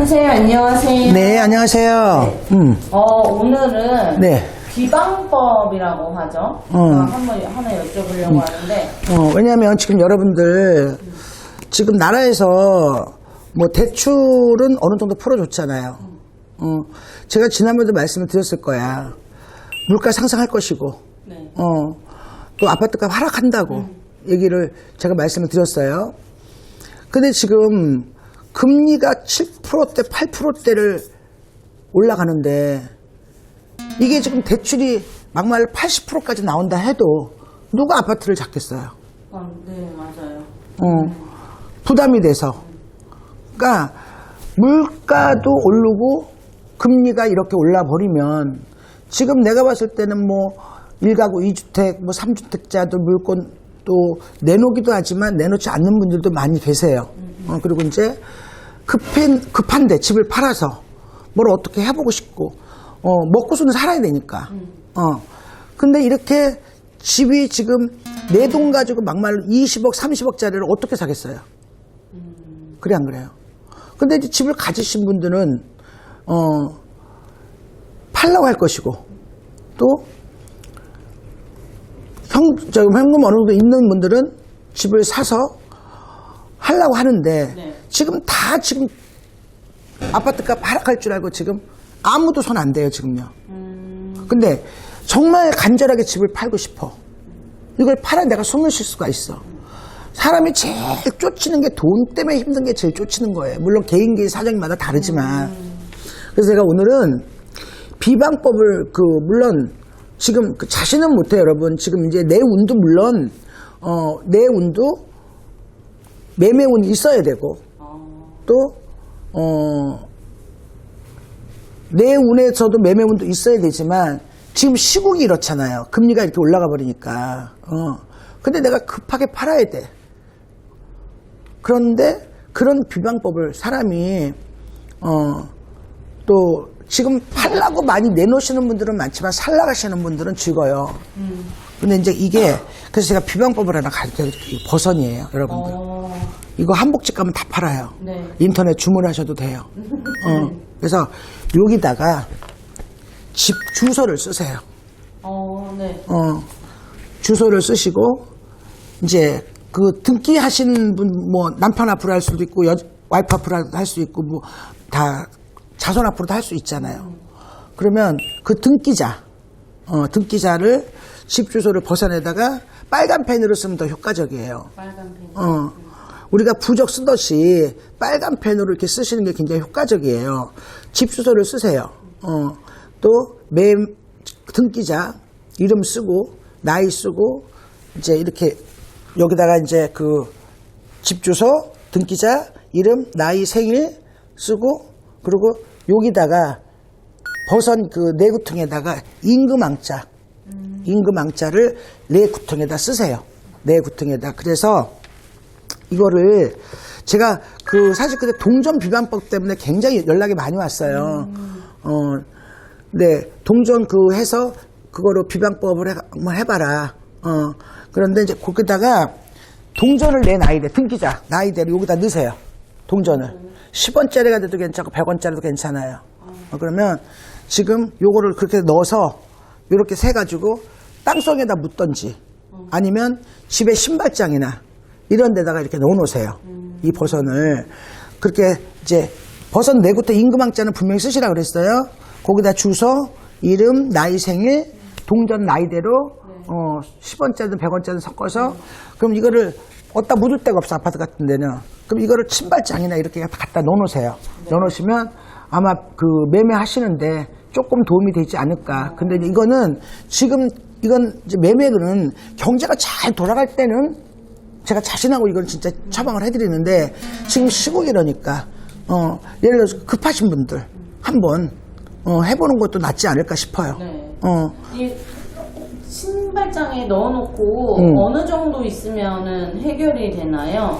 선생님 안녕하세요. 네, 안녕하세요. 음, 어, 오늘은 네. 비방법이라고 하죠. 어. 어, 한번 하나 여쭤보려고 하는데 어, 왜냐면 지금 여러분들, 지금 나라에서 뭐 대출은 어느 정도 풀어줬잖아요. 어, 제가 지난번에도 말씀을 드렸을 거야. 물가 상승할 것이고, 네. 어, 또 아파트값 하락한다고 얘기를 제가 말씀을 드렸어요. 근데 지금 금리가 7%대, 8%대를 올라가는데 이게 지금 대출이 막말 80%까지 나온다 해도 누가 아파트를 잡겠어요? 아, 네, 맞아요. 어, 부담이 돼서. 그러니까 물가도 오르고 금리가 이렇게 올라 버리면 지금 내가 봤을 때는 뭐 1가구 2주택, 뭐 3주택자도 물건 또 내놓기도 하지만 내놓지 않는 분들도 많이 계세요. 어, 그리고 이제 급한, 급한데 집을 팔아서 뭘 어떻게 해보고 싶고, 어, 먹고서는 살아야 되니까. 어. 근데 이렇게 집이 지금 내 돈 가지고 막말로 20억, 30억짜리를 어떻게 사겠어요? 그래, 안 그래요? 근데 이제 집을 가지신 분들은, 어, 팔라고 할 것이고, 또, 형, 저, 현금 어느 정도 있는 분들은 집을 사서 하려고 하는데, 네. 지금 다 지금 아파트값 하락할 줄 알고 지금 아무도 손 안 대요, 지금요. 근데 정말 간절하게 집을 팔고 싶어. 이걸 팔아 내가 숨을 쉴 수가 있어. 사람이 제일 쫓치는 게 돈 때문에 힘든 게 제일 쫓치는 거예요. 물론 개인 개인 사정마다 다르지만. 그래서 제가 오늘은 비방법을 그 물론 지금 그 자신은 못해요, 여러분. 지금 이제 내 운도 물론 어, 내 운도 매매 운이 있어야 되고 또 어, 내 운에서도 매매 운도 있어야 되지만 지금 시국이 이렇잖아요. 금리가 이렇게 올라가 버리니까. 어. 근데 내가 급하게 팔아야 돼. 그런데 그런 비방법을 사람이 어, 또 지금 팔라고 많이 내놓으시는 분들은 많지만 살라 가시는 분들은 죽어요. 근데 이제 이게 그래서 제가 비방법을 하나 가르쳐 드릴게요. 버선이에요, 여러분들. 어, 이거 한복집 가면 다 팔아요. 네. 인터넷 주문하셔도 돼요. 어, 그래서 여기다가 집 주소를 쓰세요. 어, 네. 어, 주소를 쓰시고 이제 그 등기 하시는 분뭐 남편 앞으로 할 수도 있고 여, 와이프 앞으로 할 수 있고 뭐 다 자손 앞으로도 할 수 있잖아요. 그러면 그 등기자 어, 등기자를 집 주소를 벗어내다가 빨간 펜으로 쓰면 더 효과적이에요. 빨간 펜. 어, 우리가 부적 쓰듯이 빨간 펜으로 이렇게 쓰시는 게 굉장히 효과적이에요. 집 주소를 쓰세요. 어, 또, 매, 등기자, 이름 쓰고, 나이 쓰고, 이제 이렇게, 여기다가 이제 그, 집 주소, 등기자, 이름, 나이, 생일 쓰고, 그리고 여기다가 버선 그 내구통에다가 임금왕자, 임금왕자를 내구통에다 쓰세요. 내구통에다. 그래서 이거를 제가 그 사실 그때 동전 비방법 때문에 굉장히 연락이 많이 왔어요. 어, 네, 동전 그 해서 그거로 비방법을 해, 한번 해봐라. 어, 그런데 이제 거기다가 동전을 내 나이대, 등기자 나이대로 여기다 넣으세요. 동전을. 10원짜리가 돼도 괜찮고 100원짜리도 괜찮아요. 어, 그러면 지금 요거를 그렇게 넣어서 이렇게 세가지고 땅속에다 묻던지 아니면 집에 신발장이나 이런 데다가 이렇게 넣어놓으세요. 이 버선을. 그렇게 이제 버선 내구터 임금왕자는 분명히 쓰시라 그랬어요. 거기다 주소, 이름, 나이, 생일, 동전 나이대로 어, 10원짜리든 100원짜리든 섞어서 그럼 이거를 어디다 묻을 데가 없어 아파트 같은 데는 그럼 이거를 신발장이나 이렇게 갖다 넣어놓으세요. 넣어놓으시면 아마 그 매매하시는데 조금 도움이 되지 않을까. 근데 이거는 지금 이건 매매는 경제가 잘 돌아갈 때는 제가 자신하고 이걸 진짜 처방을 해드리는데 지금 시국이 이러니까 어, 예를 들어서 급하신 분들 한번 어, 해보는 것도 낫지 않을까 싶어요. 네. 어, 이 신발장에 넣어놓고 음. 어느 정도 있으면은 해결이 되나요?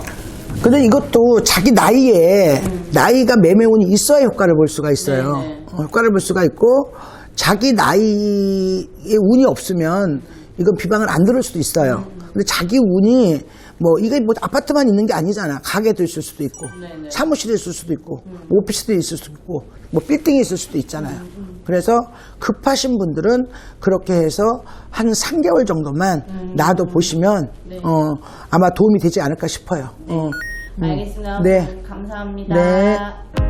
근데 이것도 자기 나이에 나이가 매매운이 있어야 효과를 볼 수가 있어요. 네네. 어, 효과를 볼 수가 있고 자기 나이에 운이 없으면 이건 비방을 안 들을 수도 있어요. 근데 자기 운이 뭐 이게 뭐 아파트만 있는 게 아니잖아. 가게도 있을 수도 있고, 네네. 사무실이 있을 수도 있고, 오피스도 있을 수도 있고, 뭐 빌딩이 있을 수도 있잖아요. 그래서 급하신 분들은 그렇게 해서 한 3개월 정도만 놔둬 보시면 어, 아마 도움이 되지 않을까 싶어요. 어. 음. 알겠습니다. 네. 감사합니다. 네.